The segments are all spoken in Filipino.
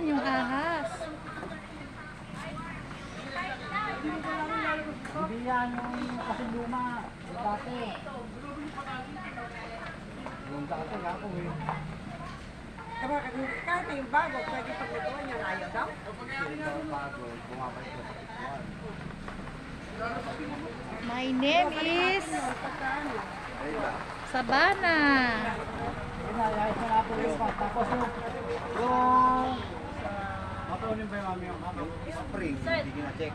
Yan, yung ahas. Hindi yan yung kasi luma. Dati. Yung dati nga ako eh. Kahit yung bago, pwede paglutuan yung ayaw daw. Yung bago, bumabalik ko sa pituan. My name is Sabana. Tapos yung, mapaunin ba yung mami yung mami? Yung spring, hindi kina-check.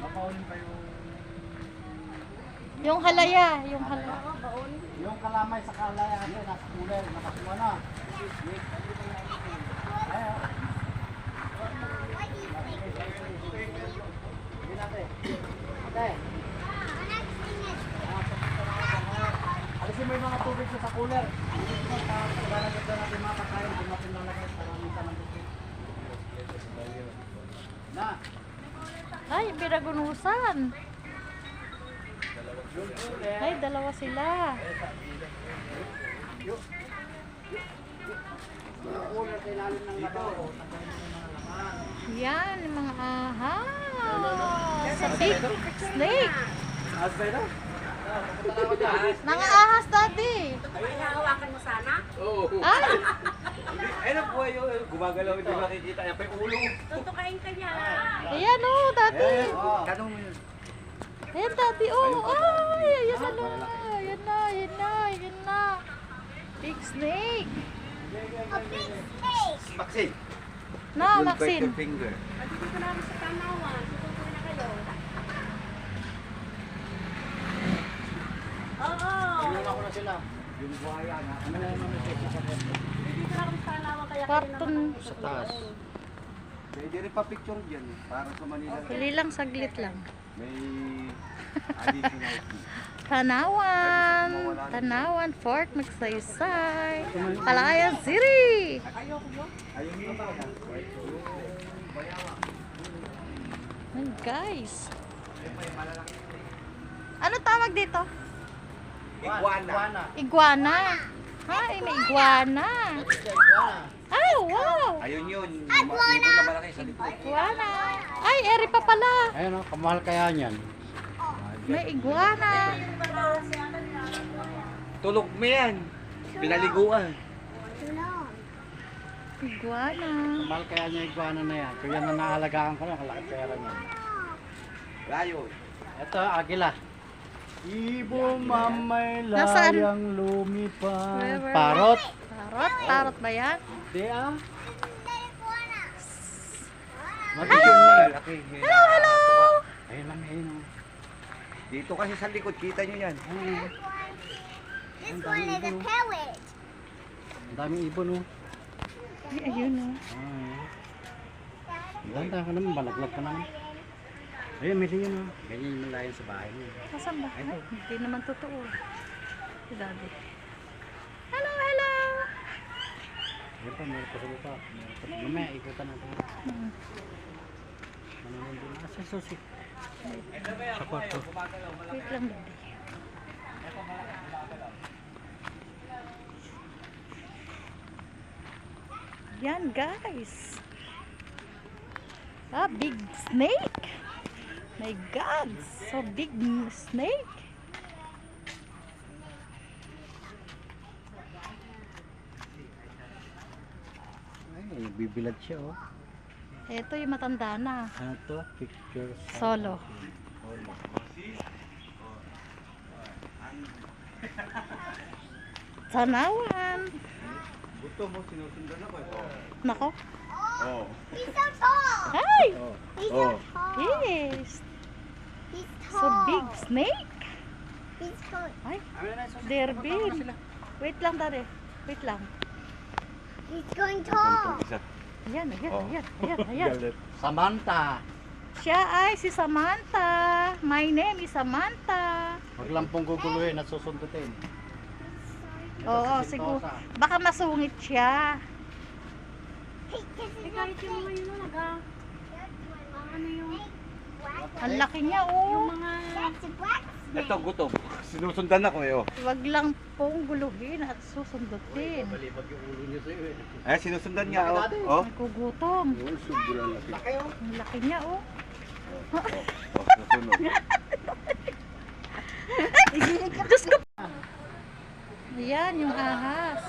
Mapaunin ba yung, Yung halaya, yung halaya. yung kalamay sa kalaya kasi nasa cooler, nakasuwa na. Ayaw. Hindi natin. Ate. Alisin mo yung mga tubig sa sa cooler. Alisin mo para lalagyan doon natin mga pagkain. Doon natin lalagay para minsan ng tubig. Na. Ay, biragunusan. Yung cooler. Ay, dalawa sila. Yung cooler sa ilalim ng labaw. Tanggalin mo yung mga laman. Yan, mga ahas. Sa big snake. As ba ito? Mga ahas, daddy. Ay, hahawakan mo sana? Ay, Ay, na buhay yun. Gumagalaw, hindi makikita niya pa yung ulo. Tutukain ka niya. ayan oh, daddy. Oh. Kanong mo yun. Ayan, daddy. Oh, ay, ayan na. Ayan na, ayan na, ayan na. Big snake. Maxine. No, Don't bite Maxine. your finger. Dito ko namin sa tanawan. Tutukoy na kayo. Oo. Tinuna ko na sila. Yung buhaya na. Ano na naman check sa Karton. Sa taas. Pwede rin pa picture dyan. eh, Para sa Manila. Huli lang, saglit lang. May additional. Tanawan. Tanawan, Fort Magsaysay. Palayan City. Ay, guys. Ano tawag dito? Iguana. Iguana. Ay, may iguana. Ay, wow. Ayun yun. Iguana. na malaki sa likod. Iguana. Ay, eri pa pala. Ayun o, kamahal kaya niyan. May iguana. Tulog mo yan. Pinaliguan. Iguana. Kamahal kaya niya iguana na yan. Kaya na naalagaan ko na, kalaki pera niya. Layo. Ito, agila. Ibong mamay Nasaan? layang lumipad. Where? Parot. Parot? Parot ba yan? Di ah. Yung malaki. Hello, hello. Ayun lang, ayun oh. Dito kasi sa likod, kita nyo yan. Ayun. This one is a parrot. Ang daming ibon oh. Ay, ayun oh. Ah. Ganda ka naman, balaglag ka naman. Ayun, may liyan oh. Ganyan yung layan sa bahay mo. Nasaan ba? Ay, hindi naman totoo. Si daddy. Hello, hello. Ayun pa, meron pa sa lupa. Mamaya, ikutan natin. Hmm. Ano nandun? Ah, sa susi. Sa kwarto. Wait lang, daddy. Yan, guys. Ah, big snake. My God, so big snake. Ay, bibilad siya oh. Ito yung matanda na. Ano to? Picture Solo. Solo. Tanawan. Gusto mo, sinusundan ako. Nako. Oo. He's so tall. Hi! Oh. Oh. so tall. Yes. So big snake. Ay, Ano susi? Derbin. Wait lang, daddy. Wait lang. He's going tall. Ayan, ayan, Oh. ayan, ayan, ayan. Samantha. Siya ay si Samantha. My name is Samantha. Huwag lang pong guguluhin at susundutin. Oo, si siguro. Baka masungit siya. Hey, Eh, kahit yung mga yun, naga, Ang laki niya, oh. mga, That's a black Ito, gutom. sinusundan ako eh. Oh. Wag lang pong guluhin at susundutin. Eh, sinusundan niya. Oh. Oh. Nagugutom. Ang laki niya, oh. oh susunod. Diyos ko! Ayan, yung ahas.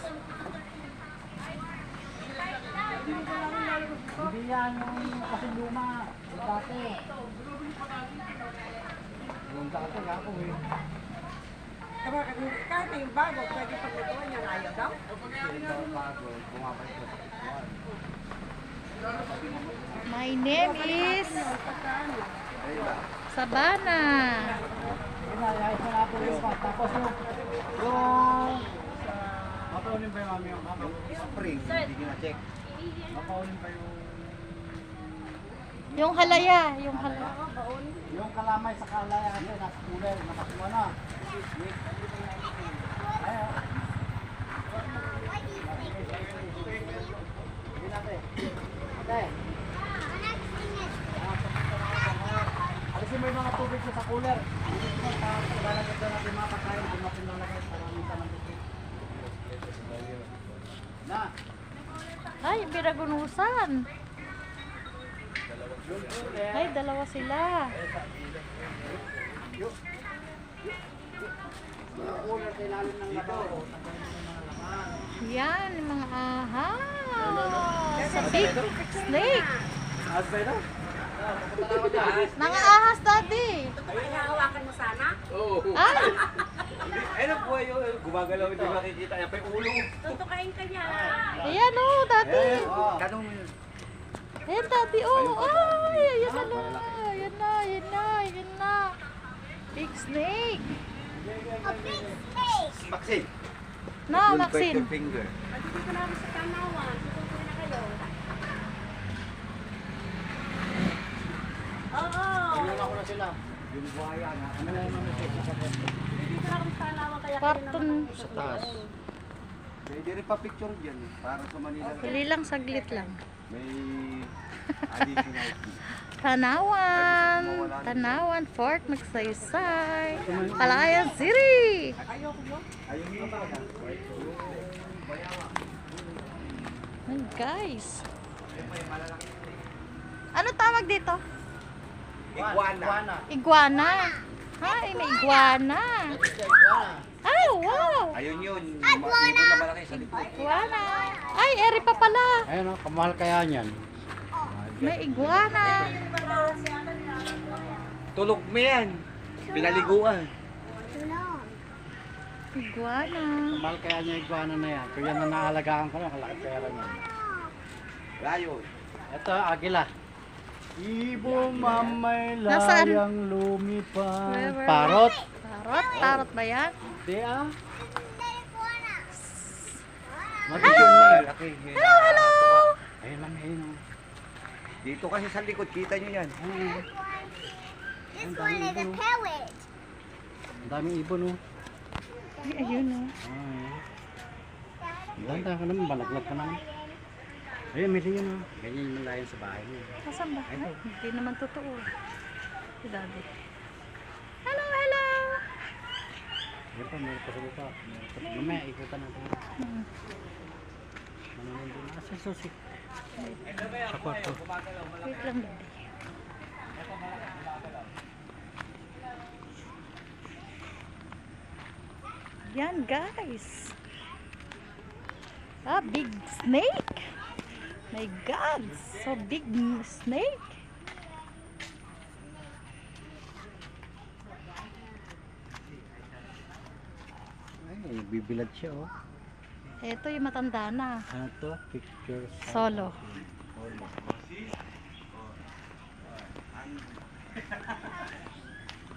Hindi yan yung kasi luma. Yung dati. Yung dati nga ako eh. Kaya bakit? Kahit na yung bago, pwede paglutuan niya, ayaw daw. Yung bago, bumabalik ko sa kuwan. My name is Sabana. Inayayos na natin yung spot. Tapos yung, yung, mapaunin pa yung mami yung mami. Spring, hindi ko Mapaunin pa yung, Yung halaya, yung halaya. yung kalamay sa kalaya kasi nasa cooler, nakasuwa na. Ayaw. Ate, alisin mo yung mga tubig sa cooler. Lalagay doon natin mga pagkain, kung natin lalagay para minsan ng tubig. Na, Ay, biragunusan. Ay, dalawa sila. Yan, yung mga ahas. Sa big snake. As ba ito? Mga ahas, daddy. Hawakan mo sana. Ay, Eh, ano po yung gumagalaw hindi makikita. Yan pa yung ulo. Tutukain ka niya. ayan oh, daddy. Tanong mo yun. Ayan, daddy. Oh, ay, ayan na na. Ayan na, ayan na, ayan na. Big snake. Maxine. No, Don't bite Maxine. your finger. Dito ka namin sa Tanawan. Tutukoy na kayo. Oo. Tinulak ko na sila. Yung buhaya na. Ano na yung mga check sa Parton. Sa taas. Pwede rin pa picture dyan. eh, Para sa Manila. Huli lang, saglit lang. May additional. Tanawan. Tanawan, Fort Magsaysay. Palayan City. Ay, guys. Ano tawag dito? Iguana. Iguana. Ay, may iguana. Ay, wow. Ayun yun. Yung mga ibon na malaki sa likod. Iguana. Ay, eri pa pala. Ayun o, kamahal kaya niyan. May iguana. Tulog mo yan. Pinaliguan. Iguana. Kamahal kaya niya iguana na yan. Kaya na naalagaan ko na, kalaki pera niya. Layo. Ito, agila. Ibo mamay Nasaan? layang. Where, where, Parot. Tarot? Tarot ba yan? Di ah. Yung malaki. Hello, hello. Ayun lang, ayun o. Dito kasi sa likod, kita nyo yan. This one is a parrot. Ang daming ibon o. Ay, ayun oh. Ang ganda ka naman, balaglag ka naman. Ayun, may yun o. Ganyan yung malayan sa bahay niya. Nasaan ba? Ay, hindi naman totoo. Si daddy. Hello, hello. Yan pa, may pasalita. Mamaya, ikutan natin. Hmm. Ano nandun? Asa susi? Sa kwarto. Wait lang, daddy. Yan, guys. Ah, big snake. My God, so big snake. Ay, bibilad siya oh. Ito yung matanda na. Ano to? Pictures. Solo.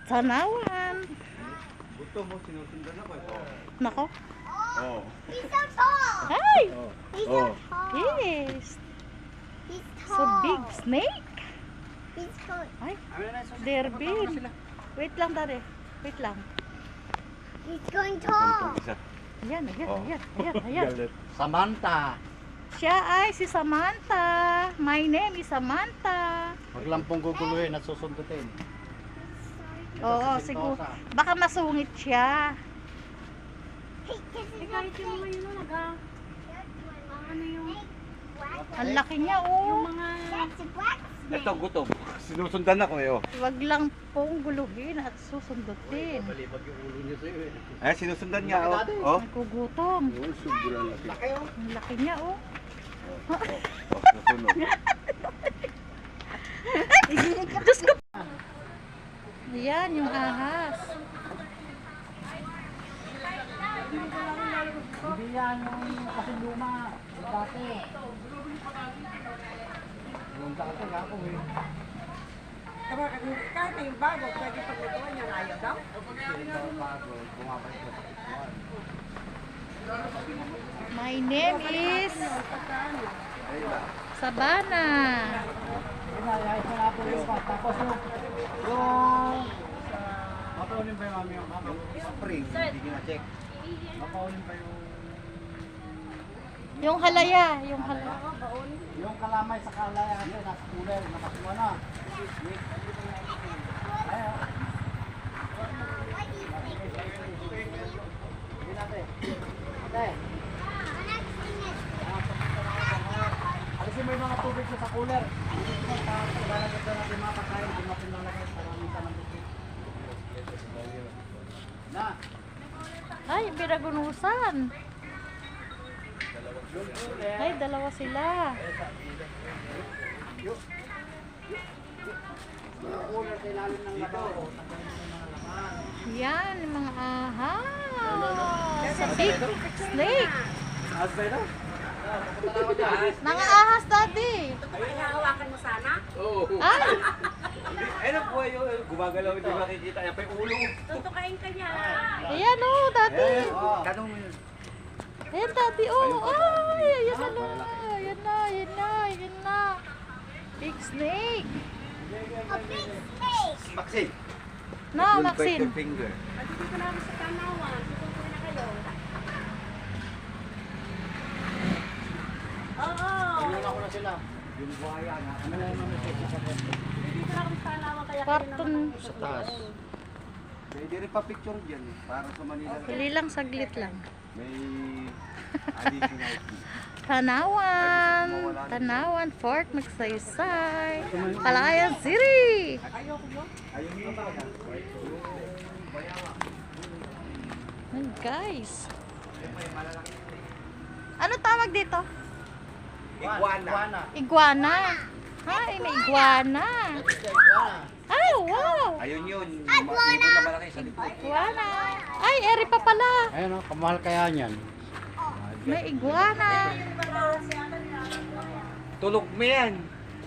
Tanawan. Buto mo, sinusundan ako. eh. Nako. Oh. He's so tall. Hey! He's Oh. so tall. Yes. He's So tall. big snake. He's tall. Ay, Derbin. Wait lang, daddy. Wait lang. He's going tall. Ayan, ayan, Oh. ayan, ayan, ayan. Samantha. Siya ay si Samantha. My name is Samantha. Huwag lang pong guguluhin at susundutin. Oo, sa siguro. Baka masungit siya. Hey, this is Eh, kahit yung mga yun, nag ah, ano yung, Ang laki niya, oh. mga, that's a black snake. Ito, gutom. Sinusundan ako eh, oh. Wag lang pong guluhin at susundutin. Eh, sinusundan niya, oh. Oh. Nagkugutom. Laki oh. Ang laki niya, oh. oh susunod. Diyos ko. Ayan, yung ahas. Hindi yan yung kasi luma. Yung dati. Yung dati ako eh. Kaya kasi kahit na yung bago, pwede paglutuan yan, ayaw daw. Ito bago, bumabalik sa kikuan. My name is Sabana. Yung. Tapos yung, yung, mapaunin ba yung mami yung mami? Spring, hindi ko na-check. Mapaunin ba yung, Yung halaya, yung halaya. yung kalamay sa kalaya kasi nasa cooler, nakasuwa na. Alisin mo yung mga tubig sa cooler. Pagkakalagay doon natin mga pagkain, hindi natin nalagay para minsan ng tubig. Na, Ay, binagunusan. Ay, dalawa sila. Yan, mga ahas. Sa big snake. As ba ito? Mga ahas, daddy. Hawakan mo sana. Oo. Ay, Eh, ano po yung gumagalaw, hindi makikita. Yan pa yung ulo. Tutukain ka niya. ayan oh, daddy. Tanong mo yun. Ayan, daddy. Oh, ay, ayan na na. Ayan na, ayan na, ayan na. Big snake. A big snake. Maxine. No, Don't bite Maxine. your finger. Dito ko namin sa Tanawan. Tutukoy na kayo. Oo. Tinula ko na sila. Yung buhaya na. Ano na yung mga safety sa? Dito na kami sa Tanawan kaya Karton. Sa taas. Pwede rin pa picture dyan eh. Para sa Manila. Huli lang, saglit lang. May additional fee. Tanawan. Tanawan, Fort Magsaysay. Palayan City. Ayun yun ba? Ay, guys. Ano tawag dito? Iguana. Iguana. Iguana. Ay, may iguana. Iguana. Ay, wow. Ayun yun. Yung mga ibon na malaki sa likod. Iguana. Ay, eri pa pala. Ayun o, kamahal kaya niyan. May iguana. Tulog mo yan.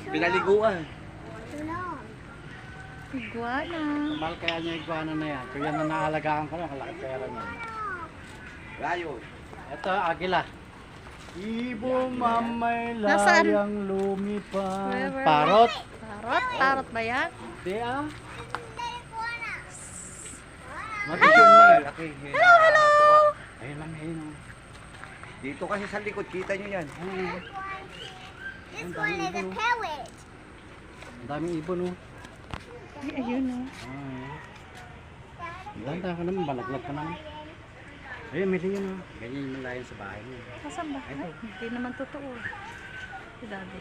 Pinaliguan. Iguana. Kamahal kaya niya iguana na yan. Kaya na naalagaan ko na, kalaki pera niya. Layo. Ito, agila. Ibong mamay Nasaan? layang lumipad. Parot. Parot? Parot ba yan? Di ah. Hello! Malaki. Hello, hello. Ayun lang, ayun. oh. Dito kasi sa likod, kita nyo yan. Ayun. This one is a parrot. Ang daming ibon oh. Ay, ayun oh. Ay. Ganda ka naman, balaglag ka naman. Ayun, may yun oh. Ganyan yung layan sa bahay niya. Nasaan ba? Ay, hindi naman totoo. Si daddy.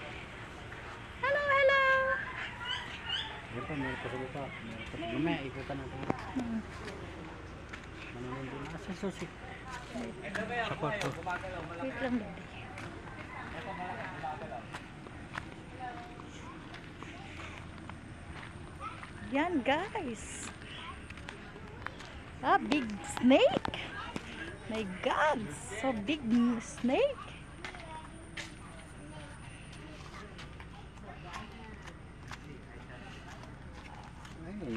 Hello, hello. Ayun pa, meron pa sa lupa. Meron pa. Mamaya, ikutan natin. Manunod doon. Asa yung susi? Sa kwarto. Wait lang, daddy. Yan, guys. Ah, big snake. My God, so big snake.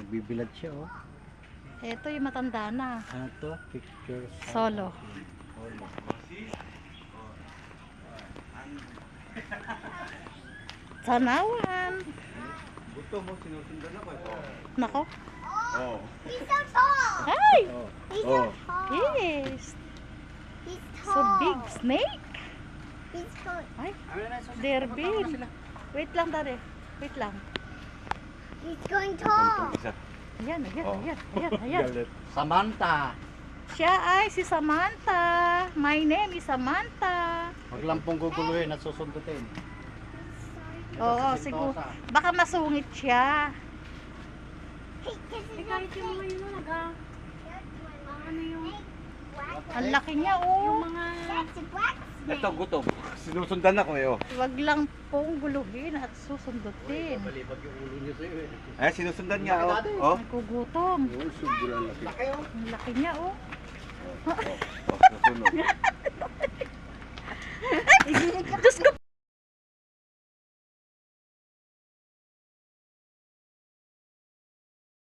Ay, bibilad siya oh. Ito yung matanda na. Ano to? Pictures. Solo. Tanawan. Buto mo, sinusundan ako ito. Nako. Oo. He's so tall. Ay! He's Oh. so tall. Yes. He's So tall. big snake. He's tall. Ay, susi? Derbin. Wait lang, daddy. Wait lang. He's going tall. isa. Ayan, ayan, Oh. ayan, ayan, ayan. Samantha. Siya ay si Samantha. My name is Samantha. Huwag lang pong guguluhin at susundutin. Oo, siguro. Baka masungit siya. Eh, kahit yung mga yun. Ang ano yung, Ang laki niya, yung oh. mga, Ito, gutom. Sinusundan ako eh, oh. Wag lang pong guluhin at susundutin. Balibag yung ulo niyo sa'yo eh. Eh, sinusundan niya, oh. Oh, Nagkugutom. Ang laki niya, oh. oh susunod. Diyos ko